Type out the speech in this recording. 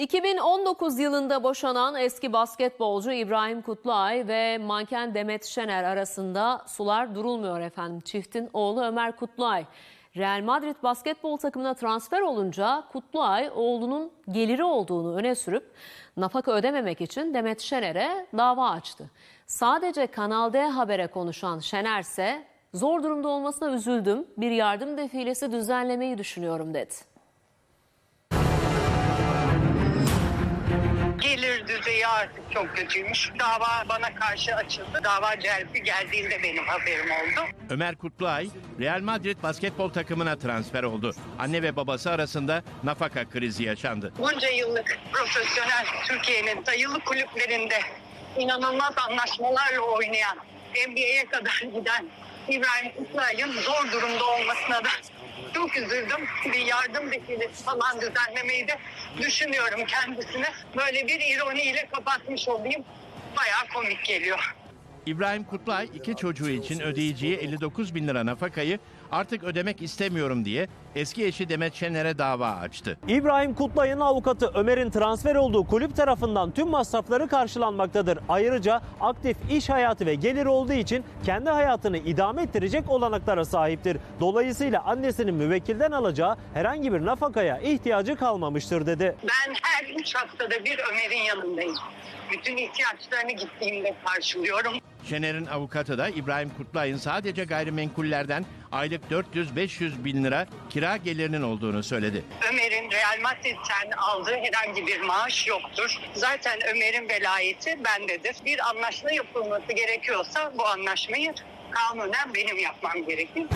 2019 yılında boşanan eski basketbolcu İbrahim Kutluay ve manken Demet Şener arasında sular durulmuyor efendim. Çiftin oğlu Ömer Kutluay Real Madrid basketbol takımına transfer olunca Kutluay oğlunun geliri olduğunu öne sürüp nafaka ödememek için Demet Şener'e dava açtı. Sadece Kanal D Haber'e konuşan Şener ise zor durumda olmasına üzüldüm. Bir yardım defilesi düzenlemeyi düşünüyorum dedi. Gelir düzeyi artık çok kötüymüş. Dava bana karşı açıldı. Dava celbi geldiğinde benim haberim oldu. Ömer Kutluay, Real Madrid basketbol takımına transfer oldu. Anne ve babası arasında nafaka krizi yaşandı. Bunca yıllık profesyonel Türkiye'nin sayılı kulüplerinde inanılmaz anlaşmalarla oynayan, NBA'ye kadar giden İbrahim Kutlay'ın zor durumda olmasına da çok üzüldüm. Bir yardım defilesi falan düzenlemeyi de düşünüyorum kendisine. Böyle bir ironiyle kapatmış olayım. Bayağı komik geliyor. İbrahim Kutlay iki çocuğu için ödeyeceği 59 bin lira nafakayı artık ödemek istemiyorum diye eski eşi Demet Şener'e dava açtı. İbrahim Kutlay'ın avukatı Ömer'in transfer olduğu kulüp tarafından tüm masrafları karşılanmaktadır. Ayrıca aktif iş hayatı ve gelir olduğu için kendi hayatını idame ettirecek olanaklara sahiptir. Dolayısıyla annesinin müvekkilden alacağı herhangi bir nafakaya ihtiyacı kalmamıştır dedi. Ben her üç haftada bir Ömer'in yanındayım. Bütün ihtiyaçlarını gittiğimde karşılıyorum. Şener'in avukatı da İbrahim Kutlay'ın sadece gayrimenkullerden aylık 400-500 bin lira kira gelirinin olduğunu söyledi. Ömer'in Real Madrid'den aldığı herhangi bir maaş yoktur. Zaten Ömer'in velayeti bendedir. Bir anlaşma yapılması gerekiyorsa bu anlaşmayı kanunen benim yapmam gerekir.